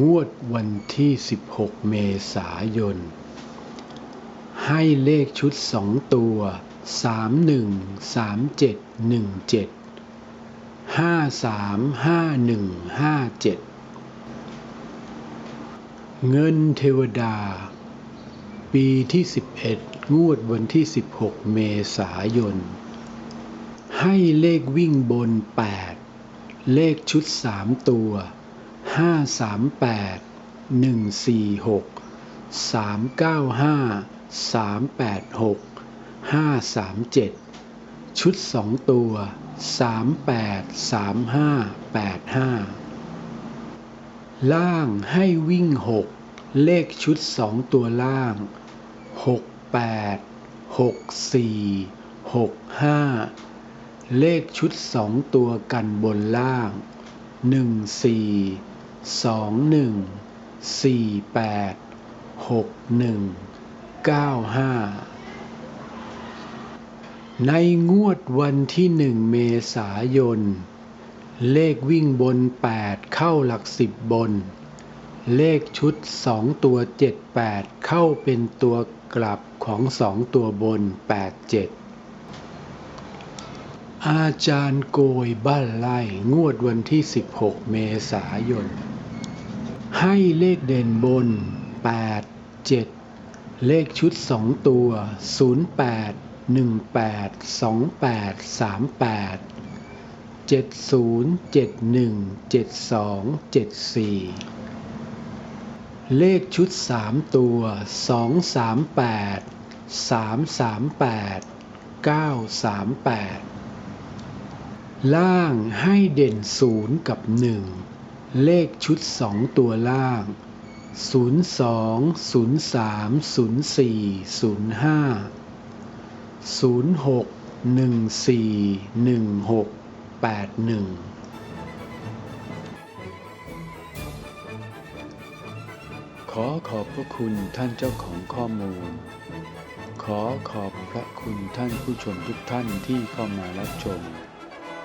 งวดวันที่ 16 เมษายน ให้เลขชุด 2 ตัว 31 37 17 53 51 57 เงินเทวดา ปีที่ 11 งวดวันที่ 16 เมษายน ให้เลขวิ่งบน 8 เลขชุด 3 ตัว ห้าสามแปดหนึ่งสี่หกสามเก้าห้าสามแปดหกห้าสามเจ็ดชุดสองตัวสามแปดสามห้าแปดห้าล่างให้วิ่งหกเลขชุดสองตัวล่างหกแปดหกสี่หกห้าเลขชุดสองตัวกันบนล่างหนึ่งสี่ สองหนึ่งสี่แปดหกหนึ่งเก้าห้าในงวดวันที่หนึ่งเมษายน เลขวิ่งบนแปดเข้าหลักสิบบน เลขชุดสองตัวเจ็ดแปดเข้าเป็นตัวกลับของสองตัวบนแปดเจ็ด อาจารย์โกยบ้านไล่งวดวันที่ 16 เมษายน ให้เลขเด่นบน 8 7 เลขชุด 2 ตัว 08 18 28 38 70 71 72 74 เลขชุด 3 ตัว 238 338 938 ล่างให้เด่นศูนย์กับหนึ่งเลขชุดสองตัวล่างศูนย์สองศูนย์สามศูนย์สี่ศูนย์ห้าศูนย์หกหนึ่งสี่หนึ่งหกแปดหนึ่งขอขอบพระคุณท่านเจ้าของข้อมูล ขอขอบพระคุณท่านผู้ชมทุกท่านที่เข้ามารับชม